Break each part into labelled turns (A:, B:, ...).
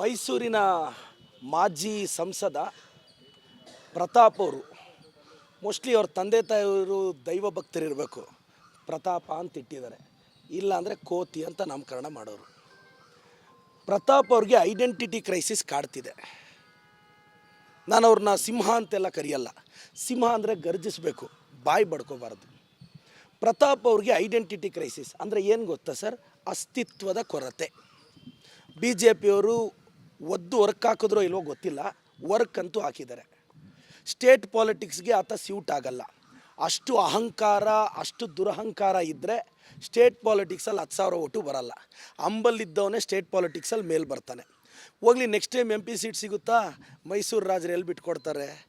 A: ಮೈಸೂರಿನ ಮಾಜಿ ಸಂಸದ ಪ್ರತಾಪ್ ಅವರು. ಮೋಸ್ಟ್ಲಿ ಅವ್ರ ತಂದೆ ತಾಯಿಯವರು ದೈವ ಭಕ್ತರಿರಬೇಕು. ಪ್ರತಾಪ ಅಂತ ಇಟ್ಟಿದ್ದಾರೆ. ಇಲ್ಲ ಅಂದರೆ ಕೋತಿ ಅಂತ ನಾಮಕರಣ ಮಾಡೋರು. ಪ್ರತಾಪ್ ಅವ್ರಿಗೆ ಐಡೆಂಟಿಟಿ ಕ್ರೈಸಿಸ್ ಕಾಡ್ತಿದೆ. ನಾನು ಅವ್ರನ್ನ ಸಿಂಹ ಅಂತೆಲ್ಲ ಕರೆಯಲ್ಲ. ಸಿಂಹ ಅಂದರೆ ಗರ್ಜಿಸಬೇಕು. ಬಾಯಿ ಬಡ್ಕೋಬಾರ್ದು. ಪ್ರತಾಪ್ ಅವ್ರಿಗೆ ಐಡೆಂಟಿಟಿ ಕ್ರೈಸಿಸ್ ಅಂದರೆ ಏನು ಗೊತ್ತಾ ಸರ್? ಅಸ್ತಿತ್ವದ ಕೊರತೆ. ಬಿ ಜೆ ಪಿಯವರು ಒದ್ದು ವರ್ಕ್ ಹಾಕಿದ್ರೋ ಇಲ್ವೋ ಗೊತ್ತಿಲ್ಲ. ವರ್ಕ್ ಅಂತೂ ಹಾಕಿದ್ದಾರೆ. ಸ್ಟೇಟ್ ಪಾಲಿಟಿಕ್ಸ್ಗೆ ಆತ ಸ್ಯೂಟ್ ಆಗಲ್ಲ. ಅಷ್ಟು ಅಹಂಕಾರ, ಅಷ್ಟು ದುರಹಂಕಾರ ಇದ್ದರೆ ಸ್ಟೇಟ್ ಪಾಲಿಟಿಕ್ಸಲ್ಲಿ ಹತ್ತು ಸಾವಿರ ಓಟು ಬರಲ್ಲ. ಅಂಬಲ್ಲಿದ್ದವನೇ ಸ್ಟೇಟ್ ಪಾಲಿಟಿಕ್ಸಲ್ಲಿ ಮೇಲೆ ಬರ್ತಾನೆ. ಹೋಗ್ಲಿ next time M P seat ಸಿಗುತ್ತಾ? ಮೈಸೂರು ರಾಜರು ಎಲ್ಲಿ ಬಿಟ್ಕೊಡ್ತಾರೆ?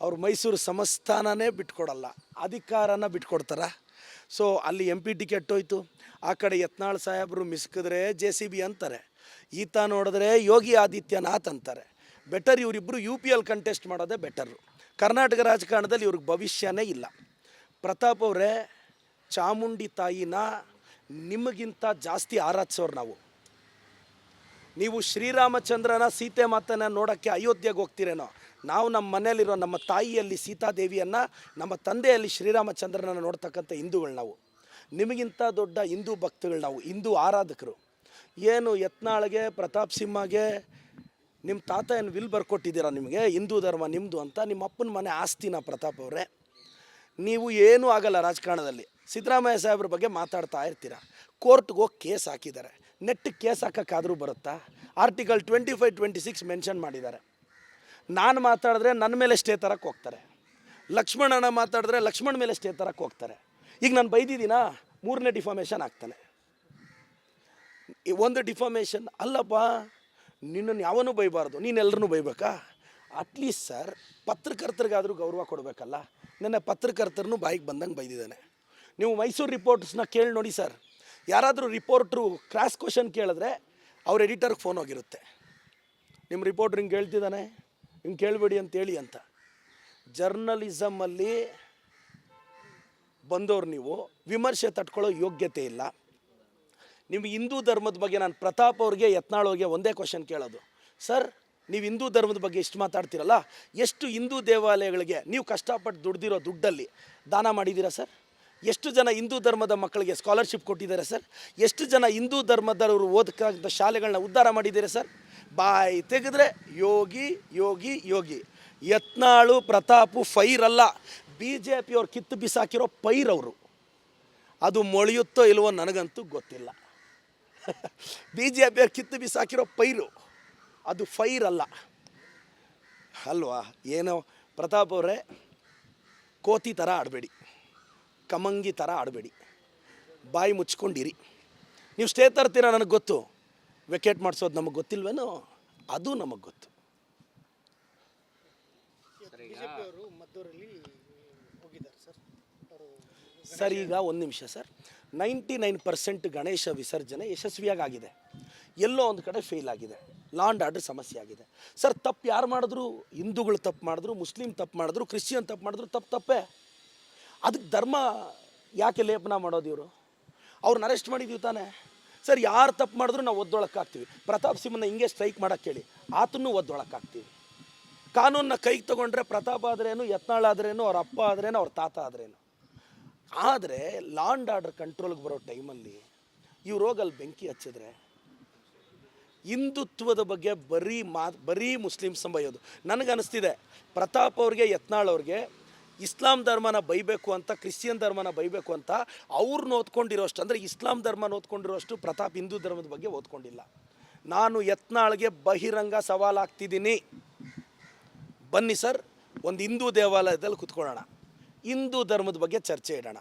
A: ಅವ್ರು ಮೈಸೂರು ಸಂಸ್ಥಾನನೇ ಬಿಟ್ಕೊಡಲ್ಲ. ಅಧಿಕಾರನ ಬಿಟ್ಕೊಡ್ತಾರ? ಸೊ ಅಲ್ಲಿ ಎಂ ಪಿ ಟಿಕೆಟ್ ಹೋಯ್ತು. ಆ ಕಡೆ ಯತ್ನಾಳ್ ಸಾಹೇಬರು ಮಿಸ್ಕಿದ್ರೆ ಜೆ ಸಿ ಬಿ ಅಂತಾರೆ. ಈತ ನೋಡಿದ್ರೆ ಯೋಗಿ ಆದಿತ್ಯನಾಥ್ ಅಂತಾರೆ. ಬೆಟರ್ ಇವರಿಬ್ಬರು ಯು ಪಿ ಎಲ್ ಕಂಟೆಸ್ಟ್ ಮಾಡೋದೇ ಬೆಟರು ಕರ್ನಾಟಕ ರಾಜಕಾರಣದಲ್ಲಿ ಇವ್ರಿಗೆ ಭವಿಷ್ಯನೇ ಇಲ್ಲ. ಪ್ರತಾಪ್ ಅವರೇ, ಚಾಮುಂಡಿ ತಾಯಿನ ನಿಮಗಿಂತ ಜಾಸ್ತಿ ಆರಾಧಿಸೋರು ನಾವು. ನೀವು ಶ್ರೀರಾಮಚಂದ್ರನ ಸೀತೆ ಮಾತನ್ನ ನೋಡೋಕ್ಕೆ ಅಯೋಧ್ಯೆಗೆ ಹೋಗ್ತೀರೇನೋ? ನಾವು ನಮ್ಮ ಮನೆಯಲ್ಲಿರೋ ನಮ್ಮ ತಾಯಿಯಲ್ಲಿ ಸೀತಾದೇವಿಯನ್ನು, ನಮ್ಮ ತಂದೆಯಲ್ಲಿ ಶ್ರೀರಾಮಚಂದ್ರನ ನೋಡ್ತಕ್ಕಂಥ ಹಿಂದೂಗಳು ನಾವು. ನಿಮಗಿಂತ ದೊಡ್ಡ ಹಿಂದೂ ಭಕ್ತಗಳು ನಾವು, ಹಿಂದೂ ಆರಾಧಕರು. ಏನು ಯತ್ನಾಳ್ಗೆ, ಪ್ರತಾಪ್ ಸಿಂಹಗೆ ನಿಮ್ಮ ತಾತ ಏನು ವಿಲ್ ಬರ್ಕೊಟ್ಟಿದ್ದೀರಾ ನಿಮಗೆ? ಹಿಂದೂ ಧರ್ಮ ನಿಮ್ಮದು ಅಂತ ನಿಮ್ಮ ಅಪ್ಪನ ಮನೆ ಆಸ್ತಿನ ಪ್ರತಾಪ್ ಅವರೇ. ನೀವು ಏನೂ ಆಗಲ್ಲ ರಾಜಕಾರಣದಲ್ಲಿ. ಸಿದ್ದರಾಮಯ್ಯ ಸಾಹೇಬ್ರ ಬಗ್ಗೆ ಮಾತಾಡ್ತಾ ಇರ್ತೀರ? ಕೋರ್ಟ್ಗೆ ಹೋಗಿ ಕೇಸ್ ಹಾಕಿದ್ದಾರೆ. ನೆಟ್ ಕೇಸ್ ಹಾಕೋಕ್ಕಾದರೂ ಬರುತ್ತಾ? Article twenty five twenty six mention ಮಾಡಿದ್ದಾರೆ. ನಾನು ಮಾತಾಡಿದ್ರೆ ನನ್ನ ಮೇಲೆ ಸ್ಟೇ ತರಕ್ಕೆ ಹೋಗ್ತಾರೆ. ಲಕ್ಷ್ಮಣನ ಮಾತಾಡಿದ್ರೆ ಲಕ್ಷ್ಮಣ ಮೇಲೆ ಸ್ಟೇ ತರಕ್ಕೆ ಹೋಗ್ತಾರೆ. ಈಗ ನಾನು ಬೈದಿದ್ದೀನಾ? ಮೂರನೇ ಡಿಫಾಮೇಷನ್ ಆಗ್ತಾನೆ. ಒಂದು ಡಿಫಾಮೇಷನ್ ಅಲ್ಲಪ್ಪ, ನಿನ್ನನ್ನು ಯಾವನೂ ಬೈಬಾರ್ದು ನೀನೆಲ್ಲರೂ ಬೈಬೇಕಾ? ಅಟ್ಲೀಸ್ಟ್ ಸರ್ ಪತ್ರಕರ್ತರಿಗಾದರೂ ಗೌರವ ಕೊಡಬೇಕಲ್ಲ. ನನ್ನ ಪತ್ರಕರ್ತರನ್ನು ಬಾಯಿಗೆ ಬಂದಂಗೆ ಬೈದಿದ್ದಾನೆ. ನೀವು ಮೈಸೂರು ರಿಪೋರ್ಟ್ಸ್ನ ಕೇಳಿ ನೋಡಿ ಸರ್ ಯಾರಾದರೂ ರಿಪೋರ್ಟ್ರು ಕ್ರಾಸ್ ಕ್ವಶನ್ ಕೇಳಿದ್ರೆ ಅವ್ರ ಎಡಿಟರ್ಗೆ ಫೋನ್ ಹೋಗಿರುತ್ತೆ. ನಿಮ್ಮ ರಿಪೋರ್ಟ್ರ್ ಹಿಂಗೆ ಕೇಳ್ತಿದ್ದಾನೆ? ಹಿಂಗೆ ಕೇಳಬೇಡಿ ಅಂತೇಳಿ ಅಂತ. ಜರ್ನಲಿಸಮಲ್ಲಿ ಬಂದವ್ರು ನೀವು, ವಿಮರ್ಶೆ ತಟ್ಕೊಳ್ಳೋ ಯೋಗ್ಯತೆ ಇಲ್ಲ. ನಿಮ್ಗೆ ಹಿಂದೂ ಧರ್ಮದ ಬಗ್ಗೆ ನಾನು ಪ್ರತಾಪ್ ಅವ್ರಿಗೆ ಯತ್ನಾಳ್ ಒಂದೇ ಕ್ವಶನ್ ಕೇಳೋದು. ಸರ್ ನೀವು ಹಿಂದೂ ಧರ್ಮದ ಬಗ್ಗೆ ಇಷ್ಟು ಮಾತಾಡ್ತೀರಲ್ಲ, ಎಷ್ಟು ಹಿಂದೂ ದೇವಾಲಯಗಳಿಗೆ ನೀವು ಕಷ್ಟಪಟ್ಟು ದುಡ್ದಿರೋ ದುಡ್ಡಲ್ಲಿ ದಾನ ಮಾಡಿದ್ದೀರಾ ಸರ್ ಎಷ್ಟು ಜನ ಹಿಂದೂ ಧರ್ಮದ ಮಕ್ಕಳಿಗೆ ಸ್ಕಾಲರ್ಶಿಪ್ ಕೊಟ್ಟಿದ್ದಾರೆ ಸರ್ ಎಷ್ಟು ಜನ ಹಿಂದೂ ಧರ್ಮದವರು ಓದಕ್ಕಂಥ ಶಾಲೆಗಳನ್ನ ಉದ್ಧಾರ ಮಾಡಿದ್ದೀರಾ ಸರ್ ಬಾಯಿ ತೆಗೆದ್ರೆ ಯೋಗಿ ಯೋಗಿ ಯೋಗಿ. ಯತ್ನಾಳು, ಪ್ರತಾಪು, ಫೈರ್ ಅಲ್ಲ ಬಿ ಜೆ ಪಿಯವ್ರು ಕಿತ್ತು ಬಿಸಾಕಿರೋ ಪೈರ್ ಅವರು. ಅದು ಮೊಳೆಯುತ್ತೋ ಇಲ್ವೋ ನನಗಂತೂ ಗೊತ್ತಿಲ್ಲ. ಬಿ ಜೆ ಪಿಯವ್ರು ಕಿತ್ತು ಬಿಸಾಕಿರೋ ಪೈರು. ಅದು ಫೈರ್ ಅಲ್ಲ. ಅಲ್ವಾ? ಏನೋ ಪ್ರತಾಪ್ ಅವರೇ ಕೋತಿ ಥರ ಆಡಬೇಡಿ. ಕಮಂಗಿ ಥರ ಆಡಬೇಡಿ. ಬಾಯಿ ಮುಚ್ಕೊಂಡಿರಿ. ನೀವು ಸ್ಟೇ ತರ್ತೀರ ನನಗೆ ಗೊತ್ತು. ವೆಕೇಟ್ ಮಾಡಿಸೋದು ನಮಗೆ ಗೊತ್ತಿಲ್ವೇನೋ? ಅದು ನಮಗೆ ಗೊತ್ತು.
B: ಬಿಜೆಪಿಯವರು ಮದ್ದೂರಲ್ಲಿ ಹೋಗಿದ್ದಾರೆ ಸರ್.
A: ಸರ್ ಈಗ ಒಂದು ನಿಮಿಷ sir. Ninety nine percent Ganesha ವಿಸರ್ಜನೆ ಯಶಸ್ವಿಯಾಗಿ ಆಗಿದೆ ಎಲ್ಲೋ ಒಂದು ಕಡೆ ಫೇಲ್ ಆಗಿದೆ. ಲಾಂಡ್ ಆರ್ಡರ್ ಸಮಸ್ಯೆ ಆಗಿದೆ. ಸರ್, ತಪ್ಪು ಯಾರು ಮಾಡಿದ್ರು? ಹಿಂದೂಗಳು ತಪ್ಪು ಮಾಡಿದ್ರು, ಮುಸ್ಲಿಂ ತಪ್ಪು ಮಾಡಿದ್ರು, ಕ್ರಿಶ್ಚಿಯನ್ ತಪ್ಪು ಮಾಡಿದ್ರು, ತಪ್ಪು ತಪ್ಪೇ. ಅದಕ್ಕೆ ಧರ್ಮ ಯಾಕೆ ಲೇಪನ ಮಾಡೋದು ಇವರು? ಅವ್ರನ್ನ ಅರೆಸ್ಟ್ ಮಾಡಿದ್ದೀವಿ ತಾನೇ. ಸರ್, ಯಾರು ತಪ್ಪು ಮಾಡಿದ್ರು ನಾವು ಒದ್ದೊಳಕ್ಕಾಗ್ತೀವಿ. ಪ್ರತಾಪ್ ಸಿಂಹನ ಹಿಂಗೆ ಸ್ಟ್ರೈಕ್ ಮಾಡೋಕ್ಕೆ ಹೇಳಿ ಆತನ್ನು ಒದ್ದೊಳಕ್ಕಾಗ್ತೀವಿ. ಕಾನೂನನ್ನ ಕೈಗೆ ತಗೊಂಡ್ರೆ ಪ್ರತಾಪ್ ಆದ್ರೇನು, ಯತ್ನಾಳ್ ಆದ್ರೇನು, ಅವ್ರ ಅಪ್ಪ ಆದ್ರೇನು, ಅವ್ರ ತಾತ ಆದ್ರೇನು. ಆದರೆ ಲಾಂಡ್ ಆರ್ಡರ್ ಕಂಟ್ರೋಲ್ಗೆ ಬರೋ ಟೈಮಲ್ಲಿ ಇವ್ರು ಹೋಗಲ್ಲಿ ಬೆಂಕಿ ಹಚ್ಚಿದ್ರೆ ಹಿಂದುತ್ವದ ಬಗ್ಗೆ ಬರೀ ಮಾ, ಬರೀ ಮುಸ್ಲಿಮ್ಸ್ ಬೈಯೋದು ನನಗನ್ನಿಸ್ತಿದೆ ಪ್ರತಾಪ್ ಅವ್ರಿಗೆ, ಯತ್ನಾಳ್ ಅವ್ರಿಗೆ ಇಸ್ಲಾಂ ಧರ್ಮನ ಬೈಬೇಕು ಅಂತ, ಕ್ರಿಶ್ಚಿಯನ್ ಧರ್ಮನ ಬೈಬೇಕು ಅಂತ ಅವ್ರನ್ನ ಓದ್ಕೊಂಡಿರೋಷ್ಟು ಅಂದರೆ ಇಸ್ಲಾಂ ಧರ್ಮನ ಓದ್ಕೊಂಡಿರೋಷ್ಟು ಪ್ರತಾಪ್ ಹಿಂದೂ ಧರ್ಮದ ಬಗ್ಗೆ ಓದ್ಕೊಂಡಿಲ್ಲ. ನಾನು ಯತ್ನಾಳ್ಗೆ ಬಹಿರಂಗ ಸವಾಲಾಗ್ತಿದ್ದೀನಿ. ಬನ್ನಿ ಸರ್, ಒಂದು ಹಿಂದೂ ದೇವಾಲಯದಲ್ಲಿ ಕುತ್ಕೊಳ್ಳೋಣ. ಹಿಂದೂ ಧರ್ಮದ ಬಗ್ಗೆ ಚರ್ಚೆ ಇಡೋಣ.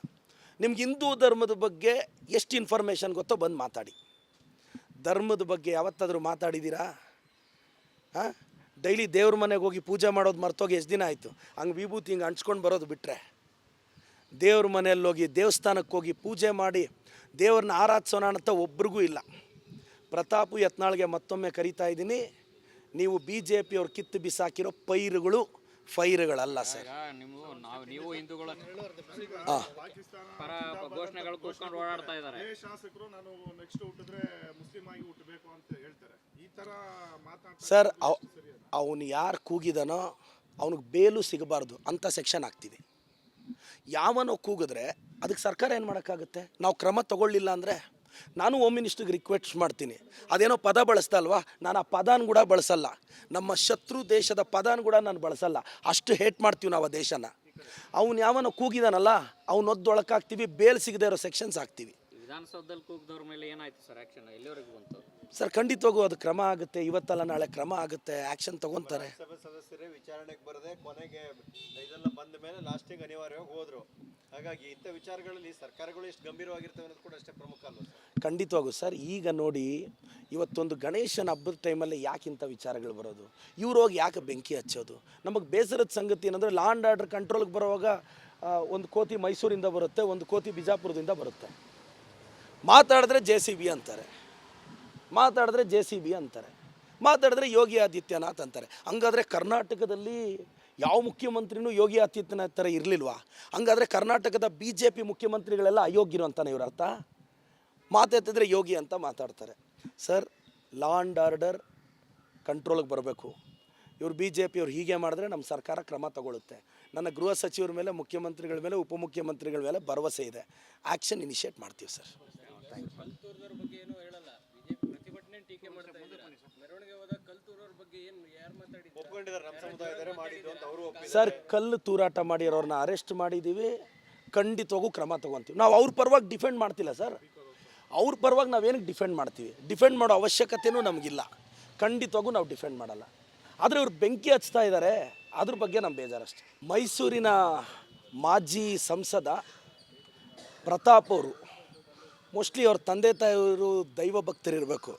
A: ನಿಮ್ಗೆ ಹಿಂದೂ ಧರ್ಮದ ಬಗ್ಗೆ ಎಷ್ಟು ಇನ್ಫಾರ್ಮೇಷನ್ ಗೊತ್ತೋ ಬಂದು ಮಾತಾಡಿ. ಧರ್ಮದ ಬಗ್ಗೆ ಯಾವತ್ತಾದರೂ ಮಾತಾಡಿದ್ದೀರಾ ಹಾಂ? ಡೈಲಿ ದೇವ್ರ ಮನೆಗೆ ಹೋಗಿ ಪೂಜೆ ಮಾಡೋದು ಮರ್ತೋಗಿ ಎಷ್ಟು ದಿನ ಆಯಿತು? ಹಂಗೆ ವಿಭೂತಿ ಹಿಂಗೆ ಅಂಟ್ಸ್ಕೊಂಡು ಬರೋದು ಬಿಟ್ಟರೆ ದೇವ್ರ ಮನೆಯಲ್ಲಿ ಹೋಗಿ ದೇವಸ್ಥಾನಕ್ಕೆ ಹೋಗಿ ಪೂಜೆ ಮಾಡಿ ದೇವ್ರನ್ನ ಆರಾಧಿಸೋಣ ಅಂತ ಒಬ್ರಿಗೂ ಇಲ್ಲ. ಪ್ರತಾಪು ಯತ್ನಾಳ್ಗೆ ಮತ್ತೊಮ್ಮೆ ಕರಿತಾ ಇದ್ದೀನಿ. ನೀವು ಬಿ ಜೆ ಪಿಯವ್ರು ಕಿತ್ತು ಬಿಸಾಕಿರೋ ಪೈರುಗಳು ಫೈರ್ಗಳಲ್ಲ ಸರ್.
C: ನೀವು ಹಿಂದೂಗಳ
A: ಹಾಂ
C: ಪರ ಘೋಷಣೆಗಳು ಕೂತ್ಕೊಂಡು ಓಡಾಡ್ತಾ ಇದ್ದಾರೆ.
D: ಶಾಸಕರು ನಾನು ನೆಕ್ಸ್ಟ್ ಹುಟ್ಟಿದ್ರೆ ಮುಸ್ಲಿಂ ಆಗಿ ಹುಟ್ಟಬೇಕು ಅಂತ ಹೇಳ್ತಾರೆ. ಈ ತರ ಮಾತಾಡ್ತಾರೆ
A: ಸರ್ ಅವನು ಯಾರು ಕೂಗಿದನೋ ಅವನಿಗೆ ಬೇಲು ಸಿಗಬಾರ್ದು ಅಂತ ಸೆಕ್ಷನ್ ಆಗ್ತಿದೆ ಯಾವನೋ ಕೂಗಿದ್ರೆ ಅದಕ್ಕೆ ಸರ್ಕಾರ ಏನು ಮಾಡೋಕ್ಕಾಗುತ್ತೆ? ನಾವು ಕ್ರಮ ತಗೊಳ್ಳಿಲ್ಲ ಅಂದರೆ? ನಾನು ಹೋಮ್ ಮಿನಿಸ್ಟ್ರಿಗೆ ರಿಕ್ವೆಸ್ಟ್ ಮಾಡ್ತೀನಿ. ಅದೇನೋ ಪದ ಬಳಸ್ತಾ ಅಲ್ವಾ? ನಾನು ಆ ಪದಾನ ಕೂಡ ಬಳಸಲ್ಲ. ನಮ್ಮ ಶತ್ರು ದೇಶದ ಪದಾನ ಕೂಡ ನಾನು ಬಳಸಲ್ಲ. ಅಷ್ಟು ಹೇಟ್ ಮಾಡ್ತೀವಿ ನಾವು ಆ ದೇಶನ. ಅವನು ಯಾವನ ಕೂಗಿದಾನಲ್ಲ ಅವನೊದ್ದೊಳಕಾಗ್ತೀವಿ ಬೇಲ್ ಸಿಗದೆ ಇರೋ ಸೆಕ್ಷನ್ಸ್ ಹಾಕ್ತೀವಿ.
C: ವಿಧಾನಸೌಧದಲ್ಲಿ ಕೂಗ್ದವ್ರ ಮೇಲೆ ಏನಾಯ್ತು ಸರ್ ಆಕ್ಷನ್ ಎಲ್ಲಿವರೆಗೂ ಬಂತು?
A: ಸರ್ ಖಂಡಿತವಾಗೂ ಅದು ಕ್ರಮ ಆಗುತ್ತೆ. ಇವತ್ತಲ್ಲ ನಾಳೆ ಕ್ರಮ ಆಗುತ್ತೆ. ಆಕ್ಷನ್ ತಗೊಂತಾರೆ.
E: ಸಭೆ ಸದಸ್ಯರೇ ವಿಚಾರಣೆಗೆ ಬರದೆ ಕೊನೆಗೆ ಇದೆಲ್ಲ ಬಂದ ಮೇಲೆ ಲಾಸ್ಟಿಗೆ ಅನಿವಾರ್ಯವಾಗಿ ಹೋದ್ರು. ಹಾಗಾಗಿ ಇಂಥ ವಿಚಾರಗಳಲ್ಲಿ ಸರ್ಕಾರಗಳು ಎಷ್ಟು ಗಂಭೀರವಾಗಿರ್ತವೆ ಅನ್ನೋದು ಕೂಡ ಅಷ್ಟೇ ಪ್ರಮುಖ ಅಲ್ಲ
A: ಖಂಡಿತವಾಗೂ ಸರ್, ಈಗ ನೋಡಿ ಇವತ್ತೊಂದು ಗಣೇಶನ ಹಬ್ಬದ ಟೈಮಲ್ಲಿ ಯಾಕೆ ಇಂಥ ವಿಚಾರಗಳು ಬರೋದು? ಇವ್ರು ಹೋಗಿ ಯಾಕೆ ಬೆಂಕಿ ಹಚ್ಚೋದು? ನಮಗೆ ಬೇಸರದ ಸಂಗತಿ ಏನಂದರೆ ಲಾ ಆ್ಯಂಡ್ ಆರ್ಡರ್ ಕಂಟ್ರೋಲ್ಗೆ ಬರುವಾಗ ಒಂದು ಕೋತಿ ಮೈಸೂರಿಂದ ಬರುತ್ತೆ, ಒಂದು ಕೋತಿ ಬಿಜಾಪುರದಿಂದ ಬರುತ್ತೆ. ಮಾತಾಡಿದ್ರೆ ಜೆ ಸಿ ಬಿ ಅಂತಾರೆ. ಮಾತಾಡಿದ್ರೆ ಜೆ ಸಿ ಬಿ ಅಂತಾರೆ. ಮಾತಾಡಿದ್ರೆ ಯೋಗಿ ಆದಿತ್ಯನಾಥ್ ಅಂತಾರೆ. ಹಂಗಾದರೆ ಕರ್ನಾಟಕದಲ್ಲಿ ಯಾವ ಮುಖ್ಯಮಂತ್ರಿನೂ ಯೋಗಿ ಆದಿತ್ಯನಾಥ್ ಥರ ಇರಲಿಲ್ವಾ? ಹಂಗಾದರೆ ಕರ್ನಾಟಕದ ಬಿ ಜೆ ಪಿ ಮುಖ್ಯಮಂತ್ರಿಗಳೆಲ್ಲ ಅಯೋಗ್ಯರು ಅಂತಾನೆ ಇವ್ರ ಅರ್ಥ? ಮಾತಾಡ್ತಿದ್ರೆ ಯೋಗಿ ಅಂತ ಮಾತಾಡ್ತಾರೆ. ಸರ್ ಲಾ ಆ್ಯಂಡ್ ಆರ್ಡರ್ ಕಂಟ್ರೋಲಿಗೆ ಬರಬೇಕು. ಇವ್ರು ಬಿ ಜೆ ಪಿಯವ್ರು ಹೀಗೆ ಮಾಡಿದ್ರೆ ನಮ್ಮ ಸರ್ಕಾರ ಕ್ರಮ ತಗೊಳ್ಳುತ್ತೆ. ನನ್ನ ಗೃಹ ಸಚಿವರ ಮೇಲೆ, ಮುಖ್ಯಮಂತ್ರಿಗಳ ಮೇಲೆ, ಉಪಮುಖ್ಯಮಂತ್ರಿಗಳ ಮೇಲೆ ಭರವಸೆ ಇದೆ. ಆ್ಯಕ್ಷನ್ ಇನಿಷಿಯೇಟ್ ಮಾಡ್ತೀವಿ ಸರ್
F: ಕಲ್ತೂರ್ದವ್ರ ಬಗ್ಗೆ ಏನು ಹೇಳಲ್ಲ ಬಿಜೆಪಿ ಪ್ರತಿಭಟನೆ ಟೀಕೆ ಮಾಡ್ತಾ ಇದ್ದೀರಾ ಮೆರವಣಿಗೆ ಹೋದಾಗ ಕಲ್ತೂರವ್ರ ಬಗ್ಗೆ ಏನು ಯಾರು ಮಾತಾಡಿದ್ರು
A: ಸರ್, ಕಲ್ಲು ತೂರಾಟ ಮಾಡಿರೋರನ್ನ ಅರೆಸ್ಟ್ ಮಾಡಿದ್ದೀವಿ ಖಂಡಿತವಾಗೂ ಕ್ರಮ ತಗೊಂತೀವಿ. ನಾವು ಅವ್ರ ಪರವಾಗಿ ಡಿಫೆಂಡ್ ಮಾಡ್ತಿಲ್ಲ ಸರ್. ಅವ್ರ ಪರವಾಗಿ ನಾವೇನಕ್ಕೆ ಡಿಫೆಂಡ್ ಮಾಡ್ತೀವಿ? ಡಿಫೆಂಡ್ ಮಾಡೋ ಅವಶ್ಯಕತೆಯೂ ನಮಗಿಲ್ಲ. ಖಂಡಿತವಾಗೂ ನಾವು ಡಿಫೆಂಡ್ ಮಾಡಲ್ಲ. ಆದರೆ ಇವ್ರು ಬೆಂಕಿ ಹಚ್ತಾ ಇದ್ದಾರೆ ಅದ್ರ ಬಗ್ಗೆ ನಮ್ಮ ಬೇಜಾರಷ್ಟೆ. ಮೈಸೂರಿನ ಮಾಜಿ ಸಂಸದ ಪ್ರತಾಪ್ ಅವರು, ಮೋಸ್ಟ್ಲಿ ಅವ್ರ ತಂದೆ ತಾಯಿಯವರು ದೈವ ಭಕ್ತರಿರಬೇಕು.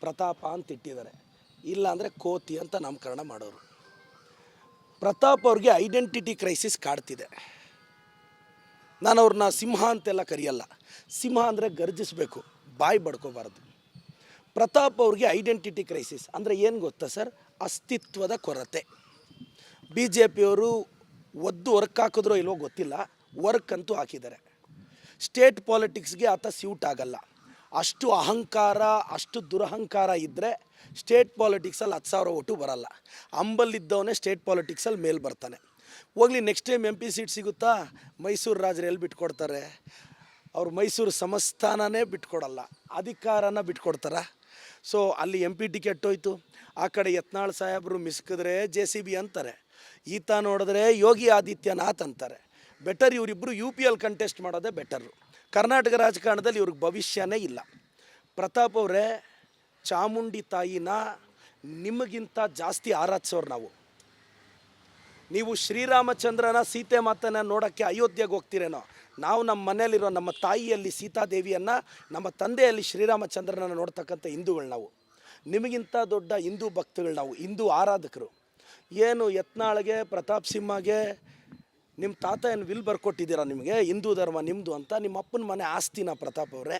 A: ಪ್ರತಾಪ ಅಂತ ಇಟ್ಟಿದ್ದಾರೆ. ಇಲ್ಲ ಅಂದರೆ ಕೋತಿ ಅಂತ ನಾಮಕರಣ ಮಾಡೋರು. ಪ್ರತಾಪ್ ಅವ್ರಿಗೆ ಐಡೆಂಟಿಟಿ ಕ್ರೈಸಿಸ್ ಕಾಡ್ತಿದೆ. ನಾನು ಅವ್ರನ್ನ ಸಿಂಹ ಅಂತೆಲ್ಲ ಕರೆಯಲ್ಲ. ಸಿಂಹ ಅಂದರೆ ಗರ್ಜಿಸಬೇಕು, ಬಾಯಿ ಬಡ್ಕೋಬಾರ್ದು. ಪ್ರತಾಪ್ ಅವ್ರಿಗೆ ಐಡೆಂಟಿಟಿ ಕ್ರೈಸಿಸ್ ಅಂದರೆ ಏನು ಗೊತ್ತಾ ಸರ್? ಅಸ್ತಿತ್ವದ ಕೊರತೆ. ಬಿ ಜೆ ಪಿಯವರು ಒದ್ದು ವರ್ಕ್ ಹಾಕಿದ್ರೋ ಇಲ್ವೋ ಗೊತ್ತಿಲ್ಲ, ವರ್ಕ್ ಅಂತೂ ಹಾಕಿದ್ದಾರೆ. ಸ್ಟೇಟ್ ಪಾಲಿಟಿಕ್ಸ್ಗೆ ಆತ ಸ್ಯೂಟ್ ಆಗಲ್ಲ. ಅಷ್ಟು ಅಹಂಕಾರ, ಅಷ್ಟು ದುರಹಂಕಾರ ಇದ್ದರೆ ಸ್ಟೇಟ್ ಪಾಲಿಟಿಕ್ಸಲ್ಲಿ ಹತ್ತು ಸಾವಿರ ಓಟು ಬರಲ್ಲ. ಅಂಬಲ್ಲಿದ್ದವನೇ ಸ್ಟೇಟ್ ಪಾಲಿಟಿಕ್ಸಲ್ಲಿ ಮೇಲ್ ಬರ್ತಾನೆ. ಹೋಗ್ಲಿ next time M P seat ಸಿಗುತ್ತಾ? ಮೈಸೂರು ರಾಜರು ಎಲ್ಲಿ ಬಿಟ್ಕೊಡ್ತಾರೆ? ಅವ್ರು ಮೈಸೂರು ಸಂಸ್ಥಾನನೇ ಬಿಟ್ಕೊಡಲ್ಲ. ಅಧಿಕಾರನ ಬಿಟ್ಕೊಡ್ತಾರ. ಸೊ ಅಲ್ಲಿ ಎಂ ಪಿ ಟಿಕೆಟ್ ಹೋಯ್ತು. ಆ ಕಡೆ ಯತ್ನಾಳ್ ಸಾಹೇಬರು ಮಿಸ್ಕಿದ್ರೆ ಜೆ ಸಿ ಬಿ ಅಂತಾರೆ. ಈತ ನೋಡಿದ್ರೆ ಯೋಗಿ ಆದಿತ್ಯನಾಥ್ ಅಂತಾರೆ. ಬೆಟರ್ ಇವರಿಬ್ಬರು ಯು ಪಿ ಎಲ್ ಕಂಟೆಸ್ಟ್ ಮಾಡೋದೇ ಬೆಟರು ಕರ್ನಾಟಕ ರಾಜಕಾರಣದಲ್ಲಿ ಇವ್ರಿಗೆ ಭವಿಷ್ಯನೇ ಇಲ್ಲ. ಪ್ರತಾಪ್ ಅವರೇ ಚಾಮುಂಡಿ ತಾಯಿನ ನಿಮಗಿಂತ ಜಾಸ್ತಿ ಆರಾಧಿಸೋರು ನಾವು. ನೀವು ಶ್ರೀರಾಮಚಂದ್ರನ ಸೀತೆ ಮಾತನ್ನ ನೋಡೋಕ್ಕೆ ಅಯೋಧ್ಯೆಗೆ ಹೋಗ್ತೀರೇನೋ, ನಾವು ನಮ್ಮ ಮನೆಯಲ್ಲಿರೋ ನಮ್ಮ ತಾಯಿಯಲ್ಲಿ ಸೀತಾದೇವಿಯನ್ನು, ನಮ್ಮ ತಂದೆಯಲ್ಲಿ ಶ್ರೀರಾಮಚಂದ್ರನ ನೋಡ್ತಕ್ಕಂಥ ಹಿಂದೂಗಳು ನಾವು. ನಿಮಗಿಂತ ದೊಡ್ಡ ಹಿಂದೂ ಭಕ್ತಗಳು ನಾವು, ಹಿಂದೂ ಆರಾಧಕರು. ಏನು ಯತ್ನಾಳ್ಗೆ, ಪ್ರತಾಪ್ ಸಿಂಹಗೆ, ನಿಮ್ಮ ತಾತ ಏನು ವಿಲ್ ಬರ್ಕೊಟ್ಟಿದ್ದೀರಾ ನಿಮಗೆ? ಹಿಂದೂ ಧರ್ಮ ನಿಮ್ಮದು ಅಂತ ನಿಮ್ಮ ಅಪ್ಪನ ಮನೆ ಆಸ್ತಿನ ಪ್ರತಾಪ್ ಅವರೇ.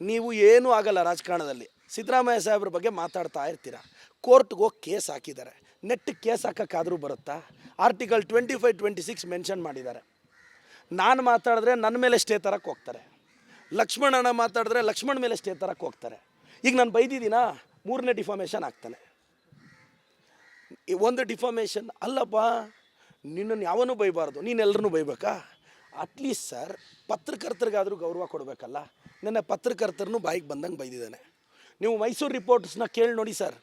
A: ನೀವು ಏನೂ ಆಗಲ್ಲ ರಾಜಕಾರಣದಲ್ಲಿ. ಸಿದ್ದರಾಮಯ್ಯ ಸಾಹೇಬ್ರ ಬಗ್ಗೆ ಮಾತಾಡ್ತಾ ಇರ್ತೀರ? ಕೋರ್ಟ್ಗೆ ಹೋಗಿ ಕೇಸ್ ಹಾಕಿದ್ದಾರೆ. ನೆಟ್ ಕೇಸ್ ಹಾಕೋಕ್ಕಾದರೂ ಬರುತ್ತಾ? Article twenty five, twenty six mention ಮಾಡಿದ್ದಾರೆ. ನಾನು ಮಾತಾಡಿದ್ರೆ ನನ್ನ ಮೇಲೆ ಸ್ಟೇ ತರಕ್ಕೆ ಹೋಗ್ತಾರೆ. ಲಕ್ಷ್ಮಣನ ಮಾತಾಡಿದ್ರೆ ಲಕ್ಷ್ಮಣ ಮೇಲೆ ಸ್ಟೇ ತರಕ್ಕೆ ಹೋಗ್ತಾರೆ. ಈಗ ನಾನು ಬೈದಿದ್ದೀನ? ಮೂರನೇ ಡಿಫಾಮೇಷನ್ ಆಗ್ತಾನೆ. ಒಂದು ಡಿಫಾಮೇಷನ್ ಅಲ್ಲಪ್ಪ, ನಿನ್ನನ್ನು ಯಾವನೂ ಬೈಬಾರ್ದು. ನೀನೆಲ್ಲರೂ ಬೈಬೇಕಾ? ಅಟ್ಲೀಸ್ಟ್ ಸರ್ ಪತ್ರಕರ್ತರಿಗಾದರೂ ಗೌರವ ಕೊಡಬೇಕಲ್ಲ. ನನ್ನ ಪತ್ರಕರ್ತರನ್ನು ಬಾಯಿಗೆ ಬಂದಂಗೆ ಬೈದಿದ್ದಾನೆ. ನೀವು ಮೈಸೂರು ರಿಪೋರ್ಟ್ಸ್ನ ಕೇಳಿ ನೋಡಿ ಸರ್.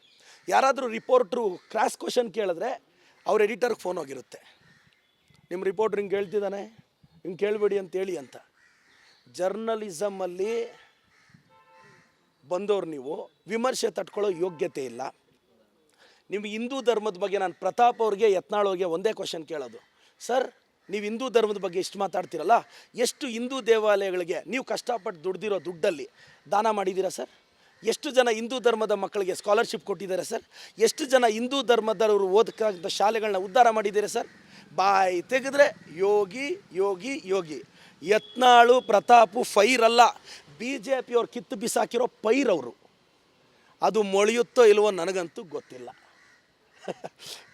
A: ಯಾರಾದರೂ ರಿಪೋರ್ಟ್ರು ಕ್ರಾಸ್ ಕ್ವಶನ್ ಕೇಳಿದ್ರೆ ಅವ್ರ ಎಡಿಟರ್ಗೆ ಫೋನ್ ಹೋಗಿರುತ್ತೆ. ನಿಮ್ಮ ರಿಪೋರ್ಟ್ರ್ ಹಿಂಗೆ ಹೇಳ್ತಿದ್ದಾನೆ, ಹಿಂಗೆ ಕೇಳಬೇಡಿ ಅಂತೇಳಿ ಅಂತ. ಜರ್ನಲಿಸಮಲ್ಲಿ ಬಂದವ್ರು ನೀವು, ವಿಮರ್ಶೆ ತಟ್ಕೊಳ್ಳೋ ಯೋಗ್ಯತೆ ಇಲ್ಲ. ನಿಮ್ಮ ಹಿಂದೂ ಧರ್ಮದ ಬಗ್ಗೆ ನಾನು ಪ್ರತಾಪ್ ಅವ್ರಿಗೆ ಯತ್ನಾಳ್ ಅವ್ರಿಗೆ ಒಂದೇ ಕ್ವಶನ್ ಕೇಳೋದು. ಸರ್, ನೀವು ಹಿಂದೂ ಧರ್ಮದ ಬಗ್ಗೆ ಇಷ್ಟು ಮಾತಾಡ್ತೀರಲ್ಲ? ಎಷ್ಟು ಹಿಂದೂ ದೇವಾಲಯಗಳಿಗೆ ನೀವು ಕಷ್ಟಪಟ್ಟು ದುಡ್ದಿರೋ ದುಡ್ಡಲ್ಲಿ ದಾನ ಮಾಡಿದ್ದೀರಾ ಸರ್? ಎಷ್ಟು ಜನ ಹಿಂದೂ ಧರ್ಮದ ಮಕ್ಕಳಿಗೆ ಸ್ಕಾಲರ್ಶಿಪ್ ಕೊಟ್ಟಿದ್ದಾರೆ ಸರ್ ಎಷ್ಟು ಜನ ಹಿಂದೂ ಧರ್ಮದವರು ಓದಕ್ಕಾಗದ ಶಾಲೆಗಳನ್ನ ಉದ್ಧಾರ ಮಾಡಿದ್ದೀರಾ ಸರ್ ಬಾಯಿ ತೆಗೆದ್ರೆ ಯೋಗಿ ಯೋಗಿ ಯೋಗಿ. ಯತ್ನಾಳು, ಪ್ರತಾಪು ಫೈರಲ್ಲ ಬಿ ಜೆ ಪಿಯವ್ರು ಕಿತ್ತು ಬಿಸಾಕಿರೋ ಪೈರ್ ಅವರು. ಅದು ಮೊಳೆಯುತ್ತೋ ಇಲ್ವೋ ನನಗಂತೂ ಗೊತ್ತಿಲ್ಲ.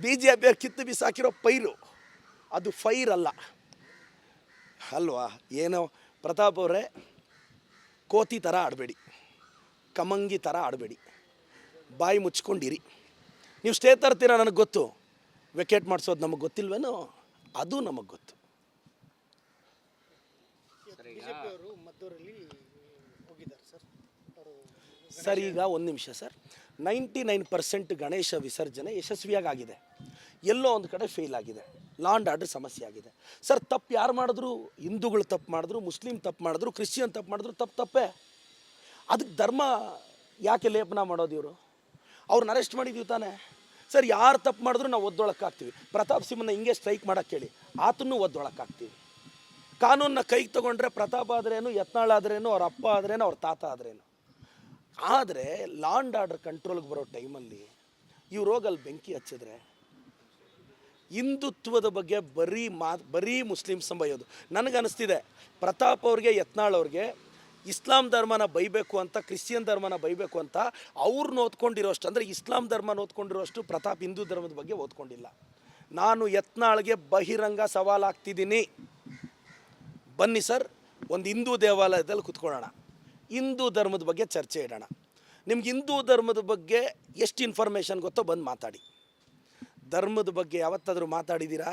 A: ಬಿ ಜೆ ಪಿಯವ್ರು ಕಿತ್ತು ಬಿಸಾಕಿರೋ ಪೈರು, ಅದು ಫೈರ್ ಅಲ್ಲ. ಅಲ್ವಾ? ಏನೋ ಪ್ರತಾಪ್ ಅವರೇ ಕೋತಿ ಥರ ಆಡಬೇಡಿ. ಕಮಂಗಿ ಥರ ಆಡಬೇಡಿ. ಬಾಯಿ ಮುಚ್ಕೊಂಡಿರಿ. ನೀವು ಸ್ಟೇ ತರ್ತೀರ ನನಗೆ ಗೊತ್ತು. ವೆಕೇಟ್ ಮಾಡಿಸೋದು ನಮಗೆ ಗೊತ್ತಿಲ್ವೇನೋ ಅದು ನಮಗೆ ಗೊತ್ತು.
B: ಬಿಜೆಪಿ ಅವರು ಮದ್ದೂರಲ್ಲಿ ಹೋಗಿದ್ದಾರೆ ಸರ್.
A: ಸರ್ ಈಗ ಒಂದು ನಿಮಿಷ sir. Ninety nine percent Ganesha ವಿಸರ್ಜನೆ ಯಶಸ್ವಿಯಾಗಿ ಆಗಿದೆ ಎಲ್ಲೋ ಒಂದು ಕಡೆ ಫೇಲ್ ಆಗಿದೆ. ಲಾಂಡ್ ಆರ್ಡರ್ ಸಮಸ್ಯೆ ಆಗಿದೆ. ಸರ್ ತಪ್ಪು ಯಾರು ಮಾಡಿದ್ರು? ಹಿಂದೂಗಳು ತಪ್ಪು ಮಾಡಿದ್ರು ಮುಸ್ಲಿಂ ತಪ್ಪು ಮಾಡಿದ್ರು ಕ್ರಿಶ್ಚಿಯನ್ ತಪ್ಪು ಮಾಡಿದ್ರು ತಪ್ಪು ತಪ್ಪೇ. ಅದಕ್ಕೆ ಧರ್ಮ ಯಾಕೆ ಲೇಪನ ಮಾಡೋದು ಇವರು? ಅವ್ರನ್ನ ಅರೆಸ್ಟ್ ಮಾಡಿದ್ದೀವಿ ತಾನೇ? ಸರ್, ಯಾರು ತಪ್ಪು ಮಾಡಿದ್ರು ನಾವು ಒದ್ದೊಳಕ್ಕಾಗ್ತೀವಿ. ಪ್ರತಾಪ್ ಸಿಂಹನ ಹಿಂಗೆ ಸ್ಟ್ರೈಕ್ ಮಾಡೋಕ್ಕೆ ಹೇಳಿ ಆತನ್ನು ಒದ್ದೊಳಕ್ಕಾಗ್ತೀವಿ. ಕಾನೂನನ್ನ ಕೈಗೆ ತೊಗೊಂಡ್ರೆ ಪ್ರತಾಪ್ ಆದ್ರೇನು, ಯತ್ನಾಳ್ ಆದ್ರೇನು, ಅವ್ರ ಅಪ್ಪ ಆದ್ರೇನು, ಅವ್ರ ತಾತ ಆದ್ರೇನು. ಆದರೆ ಲಾಂಡ್ ಆರ್ಡರ್ ಕಂಟ್ರೋಲ್ಗೆ ಬರೋ ಟೈಮಲ್ಲಿ ಇವ್ರು ಹೋಗಲ್ಲಿ ಬೆಂಕಿ ಹಚ್ಚಿದ್ರೆ ಹಿಂದುತ್ವದ ಬಗ್ಗೆ ಬರೀ ಮಾ, ಬರೀ ಮುಸ್ಲಿಮ್ಸ್ ಬೈಯೋದು ನನಗನ್ನಿಸ್ತಿದೆ ಪ್ರತಾಪ್ ಅವ್ರಿಗೆ, ಯತ್ನಾಳ್ ಅವ್ರಿಗೆ ಇಸ್ಲಾಂ ಧರ್ಮನ ಬೈಬೇಕು ಅಂತ, ಕ್ರಿಶ್ಚಿಯನ್ ಧರ್ಮನ ಬೈಬೇಕು ಅಂತ ಅವ್ರನ್ನ ಓದ್ಕೊಂಡಿರೋಷ್ಟು ಅಂದರೆ ಇಸ್ಲಾಂ ಧರ್ಮನ ಓದ್ಕೊಂಡಿರೋಷ್ಟು ಪ್ರತಾಪ್ ಹಿಂದೂ ಧರ್ಮದ ಬಗ್ಗೆ ಓದ್ಕೊಂಡಿಲ್ಲ. ನಾನು ಯತ್ನಾಳ್ಗೆ ಬಹಿರಂಗ ಸವಾಲಾಗ್ತಿದ್ದೀನಿ ಬನ್ನಿ ಸರ್, ಒಂದು ಹಿಂದೂ ದೇವಾಲಯದಲ್ಲಿ ಕುತ್ಕೊಳ್ಳೋಣ. ಹಿಂದೂ ಧರ್ಮದ ಬಗ್ಗೆ ಚರ್ಚೆ ಇಡೋಣ. ನಿಮ್ಗೆ ಹಿಂದೂ ಧರ್ಮದ ಬಗ್ಗೆ ಎಷ್ಟು ಇನ್ಫಾರ್ಮೇಷನ್ ಗೊತ್ತೋ ಬಂದು ಮಾತಾಡಿ. ಧರ್ಮದ ಬಗ್ಗೆ ಯಾವತ್ತಾದರೂ ಮಾತಾಡಿದ್ದೀರಾ?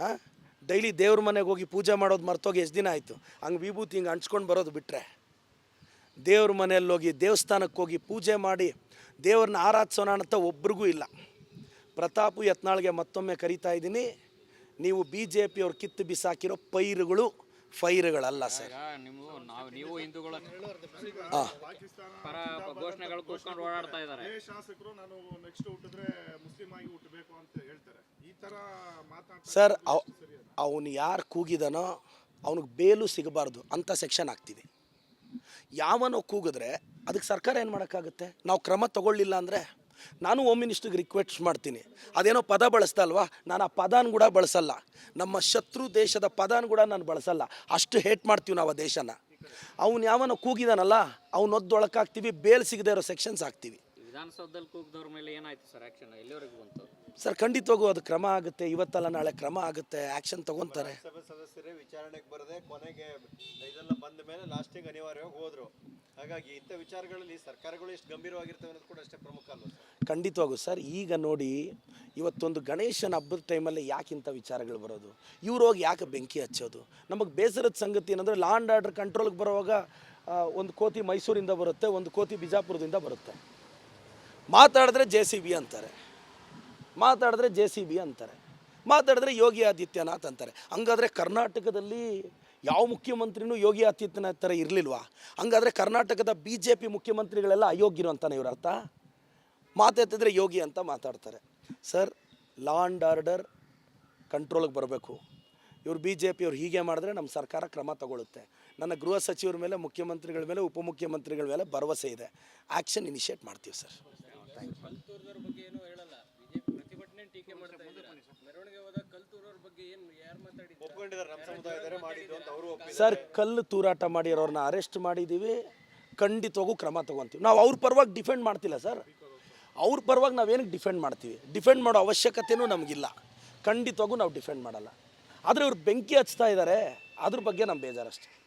A: ಹಾಂ? ಡೈಲಿ ದೇವ್ರ ಮನೆಗೆ ಹೋಗಿ ಪೂಜೆ ಮಾಡೋದು ಮರ್ತೋಗಿ ಎಷ್ಟು ದಿನ ಆಯಿತು? ಹಂಗೆ ವಿಭೂತಿ ಹಿಂಗೆ ಹಂಚ್ಕೊಂಡು ಬರೋದು ಬಿಟ್ಟರೆ ದೇವ್ರ ಮನೆಯಲ್ಲಿ ಹೋಗಿ ದೇವಸ್ಥಾನಕ್ಕೆ ಹೋಗಿ ಪೂಜೆ ಮಾಡಿ ದೇವ್ರನ್ನ ಆರಾಧಿಸೋಣ ಅಂತ ಒಬ್ರಿಗೂ ಇಲ್ಲ. ಪ್ರತಾಪು ಯತ್ನಾಳ್ಗೆ ಮತ್ತೊಮ್ಮೆ ಕರಿತಾ ಇದ್ದೀನಿ, ನೀವು ಬಿ ಜೆ ಪಿಯವ್ರು ಕಿತ್ತು ಬಿಸಾಕಿರೋ ಪೈರುಗಳು ಫೈರುಗಳಲ್ಲ ಸರ್.
C: ನೀವು ನಾವು ನೀವು ಹಿಂದೂಗಳ
D: ಪಾಕಿಸ್ತಾನ
C: ಪರ ಘೋಷಣೆಗಳು ಕೂತ್ಕೊಂಡು ಓಡಾಡ್ತಾ ಇದ್ದಾರೆ.
D: ಶಾಸಕರು ನಾನು ನೆಕ್ಸ್ಟ್ ಹುಟ್ಟಿದ್ರೆ ಮುಸ್ಲಿಂ ಆಗಿ ಹುಟ್ಟಬೇಕು ಅಂತ ಹೇಳ್ತಾರೆ. ಈ ತರ ಮಾತಾಡ್ತಾರೆ
A: ಸರ್ ಅವನು ಯಾರು ಕೂಗಿದನೋ ಅವನಿಗೆ ಬೇಲು ಸಿಗಬಾರ್ದು ಅಂತ ಸೆಕ್ಷನ್ ಆಗ್ತಿದೆ. ಯಾವನೋ ಕೂಗಿದ್ರೆ ಅದಕ್ಕೆ ಸರ್ಕಾರ ಏನು ಮಾಡೋಕ್ಕಾಗುತ್ತೆ? ನಾವು ಕ್ರಮ ತಗೊಳ್ಳಿಲ್ಲ ಅಂದರೆ? ನಾನು ಹೋಮ್ ಮಿನಿಸ್ಟ್ರಿಗೆ ರಿಕ್ವೆಸ್ಟ್ ಮಾಡ್ತೀನಿ. ಅದೇನೋ ಪದ ಬಳಸ್ತಾ ಅಲ್ವಾ? ನಾನು ಆ ಪದಾನ ಕೂಡ ಬಳಸಲ್ಲ. ನಮ್ಮ ಶತ್ರು ದೇಶದ ಪದಾನ ಕೂಡ ನಾನು ಬಳಸಲ್ಲ. ಅಷ್ಟು ಹೇಟ್ ಮಾಡ್ತೀವಿ ನಾವು ಆ ದೇಶನ. ಅವನು ಯಾವನೋ ಕೂಗಿದಾನಲ್ಲ ಅವ್ನು ಒದ್ದೊಳಕಾಗ್ತೀವಿ ಬೇಲ್ ಸಿಗದೆ ಇರೋ ಸೆಕ್ಷನ್ಸ್ ಹಾಕ್ತೀವಿ.
C: ವಿಧಾನಸೌಧದಲ್ಲಿ ಕೂಗ್ದವ್ರ ಮೇಲೆ ಏನಾಯ್ತು ಸರ್ ಆಕ್ಷನ್ ಎಲ್ಲಿವರೆಗೂ ಬಂತು?
A: ಸರ್ ಖಂಡಿತವಾಗೂ ಅದು ಕ್ರಮ ಆಗುತ್ತೆ. ಇವತ್ತಲ್ಲ ನಾಳೆ ಕ್ರಮ ಆಗುತ್ತೆ. ಆ್ಯಕ್ಷನ್ ತಗೊಂತಾರೆ.
E: ಸಭೆ ಸದಸ್ಯರೇ ವಿಚಾರಣೆಗೆ ಬರದೆ ಕೊನೆಗೆ ಇದೆಲ್ಲ ಬಂದ ಮೇಲೆ ಲಾಸ್ಟಿಗೆ ಅನಿವಾರ್ಯವಾಗಿ ಹೋದ್ರು. ಹಾಗಾಗಿ ಇಂಥ ವಿಚಾರಗಳಲ್ಲಿ ಸರ್ಕಾರಗಳು ಎಷ್ಟು ಗಂಭೀರವಾಗಿರ್ತವೆ ಅನ್ನೋದು ಕೂಡ ಅಷ್ಟೇ ಪ್ರಮುಖ ಅಲ್ವಾ? ಸರ್
A: ಖಂಡಿತವಾಗೂ ಸರ್, ಈಗ ನೋಡಿ ಇವತ್ತೊಂದು ಗಣೇಶನ ಹಬ್ಬದ ಟೈಮಲ್ಲಿ ಯಾಕೆ ಇಂಥ ವಿಚಾರಗಳು ಬರೋದು? ಇವ್ರು ಹೋಗಿ ಯಾಕೆ ಬೆಂಕಿ ಹಚ್ಚೋದು? ನಮಗೆ ಬೇಸರದ ಸಂಗತಿ ಏನಂದರೆ ಲಾಂಡ್ ಆರ್ಡರ್ ಕಂಟ್ರೋಲ್ಗೆ ಬರುವಾಗ ಒಂದು ಕೋತಿ ಮೈಸೂರಿಂದ ಬರುತ್ತೆ, ಒಂದು ಕೋತಿ ಬಿಜಾಪುರದಿಂದ ಬರುತ್ತೆ. ಮಾತಾಡಿದ್ರೆ ಜೆ ಸಿ ಬಿ ಅಂತಾರೆ. ಮಾತಾಡಿದ್ರೆ ಜೆ ಸಿ ಬಿ ಅಂತಾರೆ. ಮಾತಾಡಿದ್ರೆ ಯೋಗಿ ಆದಿತ್ಯನಾಥ್ ಅಂತಾರೆ. ಹಂಗಾದರೆ ಕರ್ನಾಟಕದಲ್ಲಿ ಯಾವ ಮುಖ್ಯಮಂತ್ರಿನೂ ಯೋಗಿ ಆದಿತ್ಯನಾಥ್ ಥರ ಇರಲಿಲ್ವಾ? ಹಂಗಾದರೆ ಕರ್ನಾಟಕದ ಬಿ ಜೆ ಪಿ ಮುಖ್ಯಮಂತ್ರಿಗಳೆಲ್ಲ ಅಯೋಗ್ಯರು ಅಂತಾನೆ ಇವ್ರ ಅರ್ಥ ಮಾತೆತ್ತಿದ್ರೆ ಯೋಗಿ ಅಂತ ಮಾತಾಡ್ತಾರೆ. ಸರ್ ಲಾ ಆ್ಯಂಡ್ ಆರ್ಡರ್ ಕಂಟ್ರೋಲಿಗೆ ಬರಬೇಕು. ಇವ್ರು ಬಿ ಜೆ ಪಿಯವ್ರು ಹೀಗೆ ಮಾಡಿದ್ರೆ ನಮ್ಮ ಸರ್ಕಾರ ಕ್ರಮ ತಗೊಳ್ಳುತ್ತೆ. ನನ್ನ ಗೃಹ ಸಚಿವರ ಮೇಲೆ ಮುಖ್ಯಮಂತ್ರಿಗಳ ಮೇಲೆ ಉಪಮುಖ್ಯಮಂತ್ರಿಗಳ ಮೇಲೆ ಭರವಸೆ ಇದೆ. ಆ್ಯಕ್ಷನ್ ಇನಿಷಿಯೇಟ್ ಮಾಡ್ತೀವಿ ಸರ್.
F: ಕಲ್ತೂರ್ದವ್ರ ಬಗ್ಗೆ ಏನು ಹೇಳಲ್ಲ. ಬಿಜೆಪಿ ಪ್ರತಿಭಟನೆ ಟೀಕೆ ಮಾಡ್ತಾ ಇದ್ದಾರೆ. ಮೆರವಣಿಗೆ ಹೋದಾಗ ಬಗ್ಗೆ ಏನು ಯಾರು ಮಾತಾಡಿದ್ರು
E: ಒಪ್ಕೊಂಡಿದ್ದಾರೆ ನಮ್ಮ ಸಮುದಾಯದವರೇ ಮಾಡಿದ್ದು ಅಂತ ಅವರು
A: ಸರ್ ಕಲ್ಲು ತೂರಾಟ ಮಾಡಿರೋರನ್ನ ಅರೆಸ್ಟ್ ಮಾಡಿದ್ದೀವಿ ಖಂಡಿತವಾಗೂ ಕ್ರಮ ತಗೊಂತೀವಿ. ನಾವು ಅವ್ರ ಪರವಾಗಿ ಡಿಫೆಂಡ್ ಮಾಡ್ತಿಲ್ಲ ಸರ್. ಅವ್ರ ಪರವಾಗಿ ನಾವೇನಕ್ಕೆ ಡಿಫೆಂಡ್ ಮಾಡ್ತೀವಿ? ಡಿಫೆಂಡ್ ಮಾಡೋ ಅವಶ್ಯಕತೆಯೂ ನಮಗಿಲ್ಲ. ಖಂಡಿತವಾಗೂ ನಾವು ಡಿಫೆಂಡ್ ಮಾಡಲ್ಲ. ಆದರೆ ಇವ್ರು ಬೆಂಕಿ ಹಚ್ತಾ ಇದ್ದಾರೆ ಅದ್ರ ಬಗ್ಗೆ ನಮ್ಮ ಬೇಜಾರಷ್ಟೇ.